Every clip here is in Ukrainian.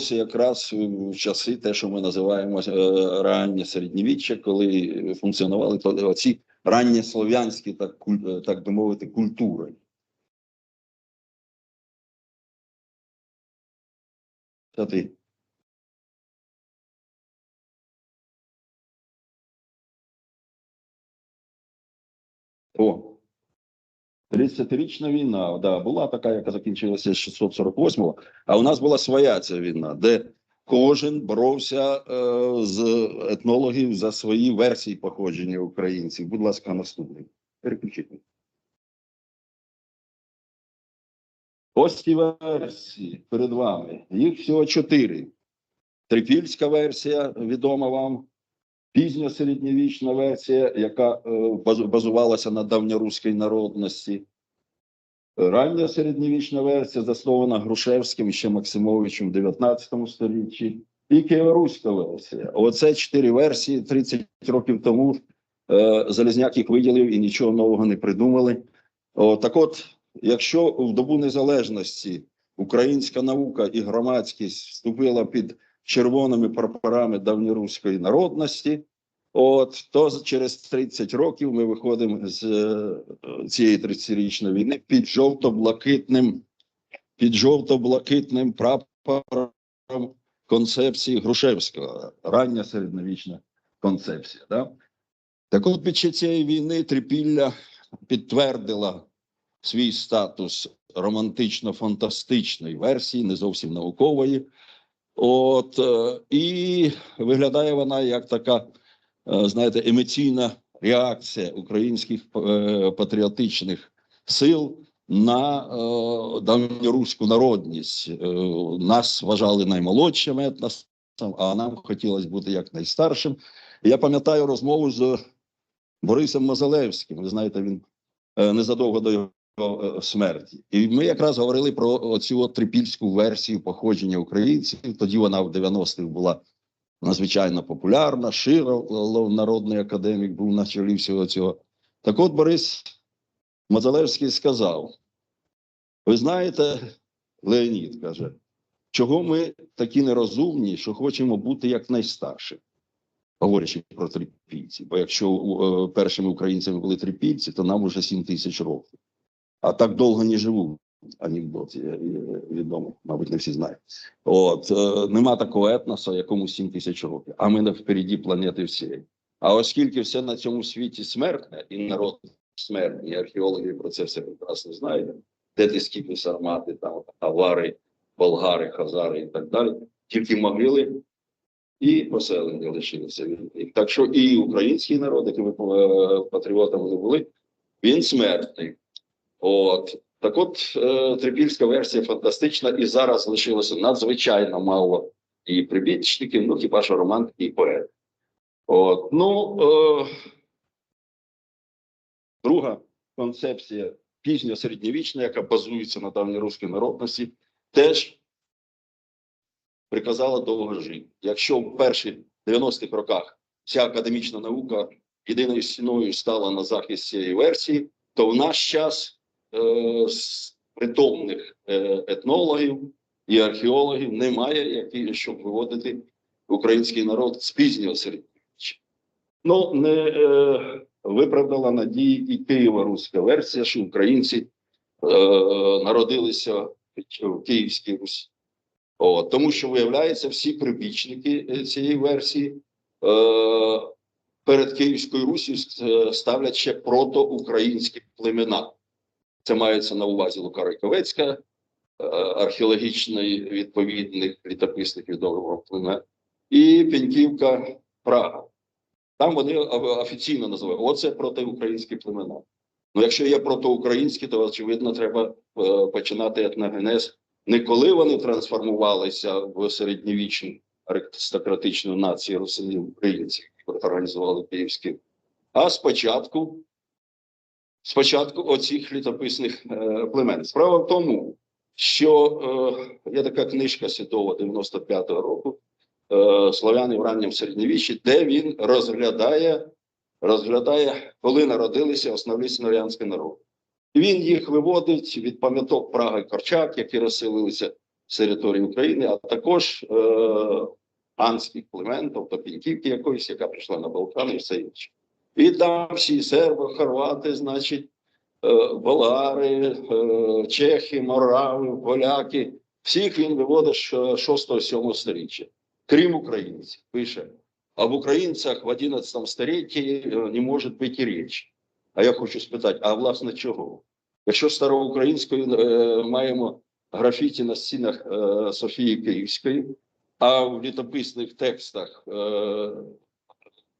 почалося якраз в часи, те, що ми називаємо е, раннє середньовіччя, коли функціонували оці раннєслов'янські, так, е, так би мовити, культури. Та ти. О, 30-річна війна, да, була така, яка закінчилася з 648-го, а у нас була своя ця війна, де кожен боровся е, з етнологів за свої версії походження українців. Будь ласка, наступний. Переключіть. Ось ці версії перед вами. Їх всього чотири. Трипільська версія, відома вам, пізня середньовічна версія, яка е, базувалася на давньоруській народності. Рання середньовічна версія заснована Грушевським ще Максимовичем в 19 столітті. І києво-руська версія. Оце чотири версії 30 років тому. Е, Залізняк їх виділив і нічого нового не придумали. О, так от, якщо в добу незалежності українська наука і громадськість вступила під червоними прапорами давньоруської народності, от то через 30 років ми виходимо з е, цієї 30-річної війни під жовто-блакитним, під жовто-блакитним прапором концепції Грушевського, рання середньовічна концепція. Да? Так от під час цієї війни Трипілля підтвердила свій статус романтично-фантастичної версії, не зовсім наукової. От е, і виглядає вона як така, е, знаєте, емоційна реакція українських е, патріотичних сил на давньоруську народність. Нас вважали наймолодшим етносом, а нам хотілося бути як найстаршим. Я пам'ятаю розмову з Борисом Мазалевським. Ви знаєте, він незадовго до його смерті. І ми якраз говорили про цю трипільську версію походження українців. Тоді вона в 90-х була надзвичайно популярна. Широв, народний академік, був на чолі всього цього. Так от Борис Мазалевський сказав: ви знаєте, Леонід каже, чого ми такі нерозумні, що хочемо бути як найстарші, говорячи про трипільців. Бо якщо е, першими українцями були трипільці, то нам уже 7 тисяч років. А так довго не живуть. Анекдот відомо, мабуть, не всі знають. От е, нема такого етносу, якому 7 тисяч років, а ми на впереді планети всієї. А оскільки все на цьому світі смертне, і народ смертний, і археологи про це все прекрасно знають, де ти скільки сармати, там авари, болгари, хазари і так далі, тільки могили і поселення лишилися. Так що і український народ, який ви е, патріотами не були, він смертний. От так, от е, трипільська версія фантастична, і зараз лишилося надзвичайно мало і прибічників, ну хіба що романтики і поети. От ну е, друга концепція пізня середньовічна, яка базується на давньоруській народності, теж приказала довго жити. Якщо в перших 90-х роках вся академічна наука єдиною стіною стала на захист цієї версії, то в наш час притомних е, етнологів і археологів немає, які щоб виводити український народ з пізнього середньовіччя. Ну не е, виправдала надії і Києво-руська версія, що українці е, народилися в Київській Русі. О, тому що виявляється, всі прибічники е, цієї версії е, перед Київською Русі ставлять ще протоукраїнські племена. Це мається на увазі Лука Райковецька, е, археологічний відповідник літописних відомого племен, і Пеньківка Прага. Там вони офіційно називають оце протиукраїнські племена. Ну, якщо є протиукраїнські, то очевидно треба е, починати етногенез не коли вони трансформувалися в середньовічну аристократичну націю русинів українців, які організували Київський, а спочатку, спочатку оцих літописних е, племен. Справа в тому, що е, є така книжка Світова 95-го року е, Слов'яни в ранньому середньовіччі, де він розглядає, розглядає, коли народилися основні слов'янські народи. Він їх виводить від пам'яток Прага і Корчак, які розселилися з території України, а також е, панських племен, тобто піньківки якоїсь, яка прийшла на Балкани і все інше. І там всі серби, хорвати, значить, е, болгари, е, чехи, морави, поляки. Всіх він виводить з 6-7 сторіччя, крім українців. Пише, об українцях в 11 столітті е, не може бути речі. А я хочу спитати: а власне чого? Якщо староукраїнською е, маємо графіті на стінах е, Софії Київської, а в літописних текстах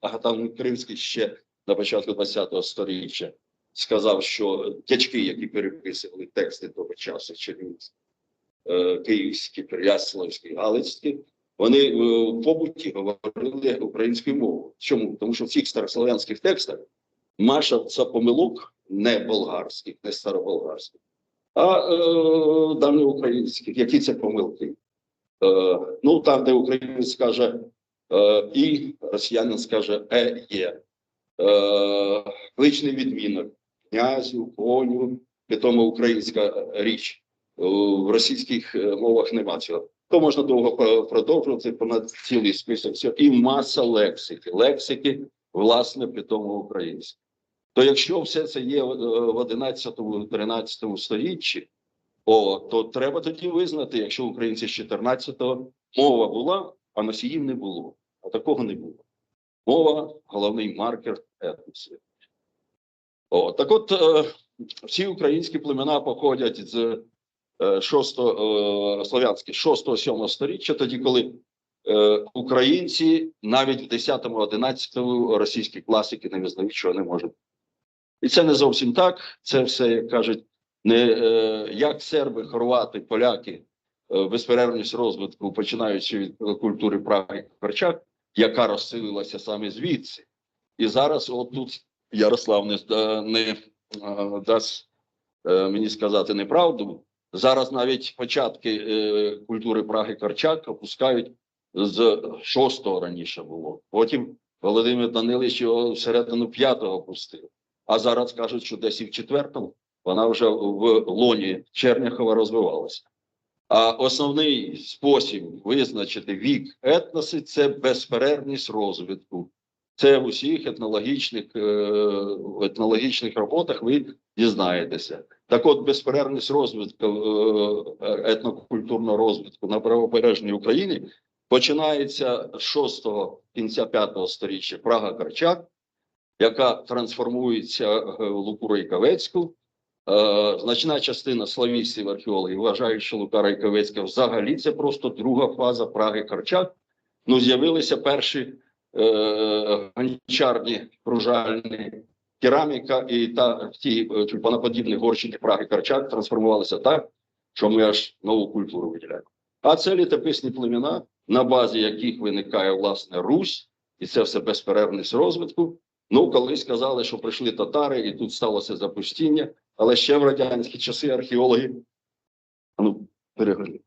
Агатан Кримський ще на початку ХХ століття сказав, що дядьки, які переписували тексти того часу, Чернігівські, е, Київські, Переяславські, Галицькі, вони е, в побуті говорили українською мовою. Чому? Тому що в цих старослов'янських текстах Маша це помилок не болгарських, не староболгарських, а е, давньоукраїнських. Які це помилки? Е, ну, там, де українець скаже е, і, росіянин скаже е є. Е, кличний відмінок князю, коню, питомо українська річ. Е, В російських е, мовах нема цього. То можна довго продовжувати понад цілий список всього. І маса лексики. Лексики, власне, питомо українське. То якщо все це є в 11-13 сторіччі, о, то треба тоді визнати, якщо українці з 14-го мова була, а носіїв не було. А такого не було. Мова головний маркер етносу. О, так от е, всі українські племена походять з е, 6 е, слов'янських 6-7 сторіччя, тоді коли е, українці навіть в 10-11 російські класики не визнають, що не можуть. І це не зовсім так. Це все, як кажуть, не е, як серби, хорвати, поляки, е, безперервність розвитку, починаючи від е, культури Праги Корчак, яка розсилилася саме звідси. І зараз, от тут Ярослав не, не е, дасть е, мені сказати неправду. Зараз навіть початки е, культури Праги Корчак опускають з шостого раніше було. Потім Володимир Данилович його всередину п'ятого опустив. А зараз кажуть, що десь і в четвертому вона вже в лоні Черняхова розвивалася. А основний спосіб визначити вік етноси це безперервність розвитку. Це в усіх етнологічних, е, етнологічних роботах ви дізнаєтеся. Так от, безперервність розвитку е, етнокультурного розвитку на правобережній Україні починається з 6-го кінця 5-го сторіччя Прага Карчак, яка трансформується е, в Луку Рейкавецьку. Е, значна частина славістів археологів вважають, що Лука Рейкавецька взагалі це просто друга фаза Праги Карчак. Ну, з'явилися перші е, гончарні кружальні кераміка і та ті е, тюльпаноподібні горщики Праги Карчак трансформувалися так, що ми аж нову культуру виділяємо. А це літописні племена, на базі яких виникає власне Русь, і це все безперервність розвитку. Ну, колись сказали, що прийшли татари, і тут сталося запустіння, але ще в радянські часи археологи. Ну, перегорі.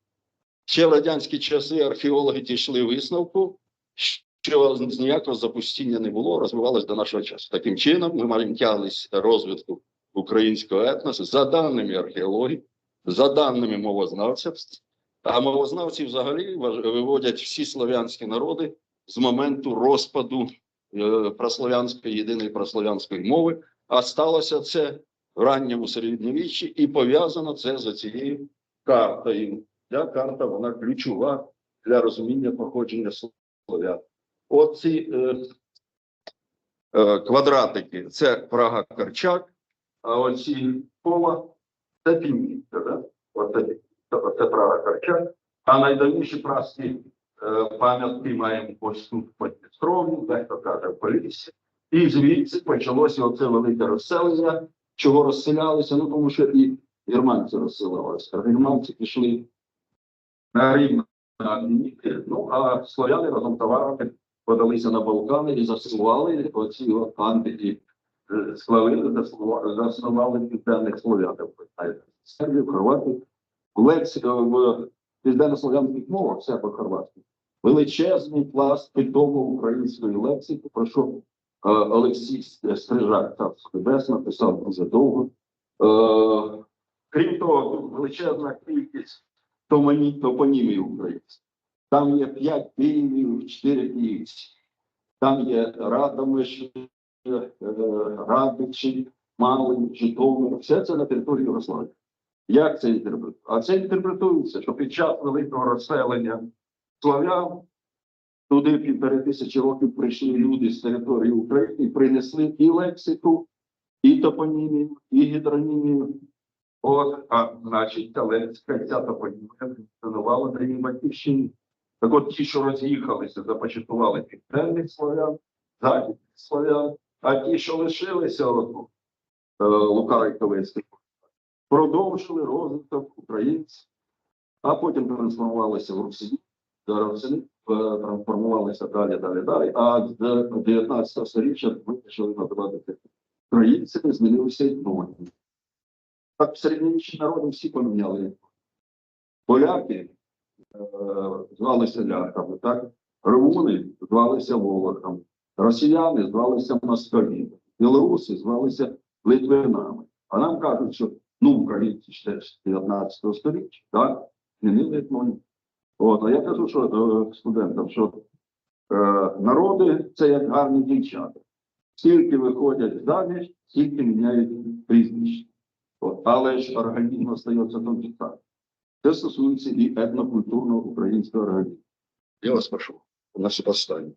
Ще в радянські часи археологи дійшли висновку, що ніякого запустіння не було, розвивалось до нашого часу. Таким чином, ми маємо тяглись розвитку українського етносу за даними археологів, за даними мовознавців. А мовознавці взагалі виводять всі слов'янські народи з моменту розпаду е, прослов'янської єдиної прослов'янської мови. А сталося це в ранньому середньовіччі, і пов'язано це з цією картою. Ця карта вона ключова для розуміння походження слов'ян. Оці е, е, квадратики це Прага Карчак, а оці кола це Пінківка. Да? Оце, це Прага Карчак. А найдавніші праски е, пам'ятки маємо ось тут в Подністров'ї, дехто каже в Поліссі. І звідси почалося оце велике розселення, чого розселялися, ну тому що і германці розселялися. Германці пішли на рівно ну а слов'яни разом товарами подалися на Балкани і заснували оці от антики е, славили, заснували, південних слов'янів. Сербів, хорватів. В в південнослов'янських мовах, все по-хорватськи, величезний пласт питомо української лексики, про що е, Олексій Стрижак так Небес написав дуже довго. Е, крім того, величезна кількість топонімів українських. Там є п'ять Київів, чотири Київці. Там є Радомиш, е, Радичі, Малин, Житомир. Все це на території Ярославії. Як це інтерпретується? А це інтерпретується, що під час великого розселення славян туди півтори тисячі років прийшли люди з території України і принесли і лексику, і топонімію, і гідронімію. От, а значить, та ця топонімія функціонувала на її батьківщині. Так от ті, що роз'їхалися, започаткували південних славян, західних славян, а ті, що лишилися, е, Лука Райковецький, продовжили розвиток українців, а потім трансформувалися в е, трансформувалися далі, далі, далі. А з 19 століття ми почали називати українцями, змінилися ноги. Так середньовічні народи всі поміняли. Поляки е, звалися ляками, так? Румуни звалися волохами, росіяни звалися москалі, білоруси звалися литвинами. А нам кажуть, що ну, українці ще з 19 століття, так, змінили етнонім. От, а я кажу, що е, студентам, що е, народи це як гарні дівчата. Скільки виходять заміж, стільки міняють прізвище. Але ж організм остається тільки так. Це стосується і етнокультурного українського організму. Я вас прошу, на супоставі.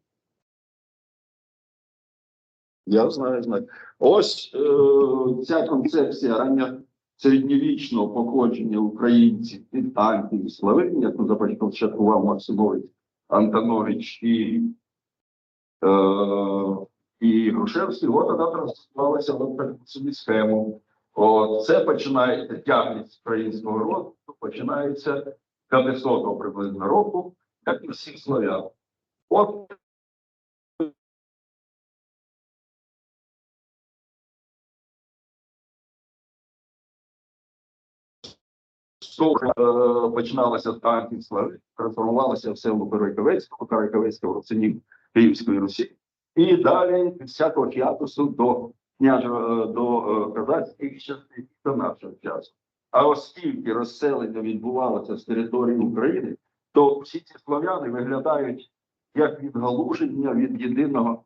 Я знаю, знаю. Ось е, ця концепція рання середньовічного походження українців від Антії Славині, яку започаткував Максимович Антонович і, е, і Грушевський, от вона транслювалася в собі схему. От, це починається тягність українського розвитку, починається 500 приблизно року, як і всіх славян. От Е, починалося з танків слави, трансформувалося все в Лукарайковецьку, Лукарайковецька в Русині Київської Русі. І далі від всякого хіатусу до княжа е, до е, казацьких частин до нашого часу. А оскільки розселення відбувалося з території України, то всі ці славяни виглядають як відгалуження від єдиного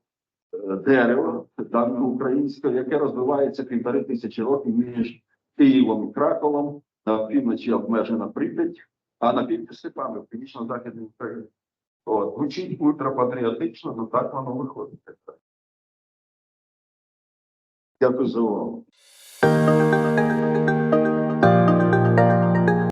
дерева там українського, яке розвивається півтори тисячі років між Києвом і Краковом півночі обмежена Прип'ять, а на півдні степами в північно-західній Україні. От, звучить ультрапатріотично, але так воно виходить. Дякую за увагу.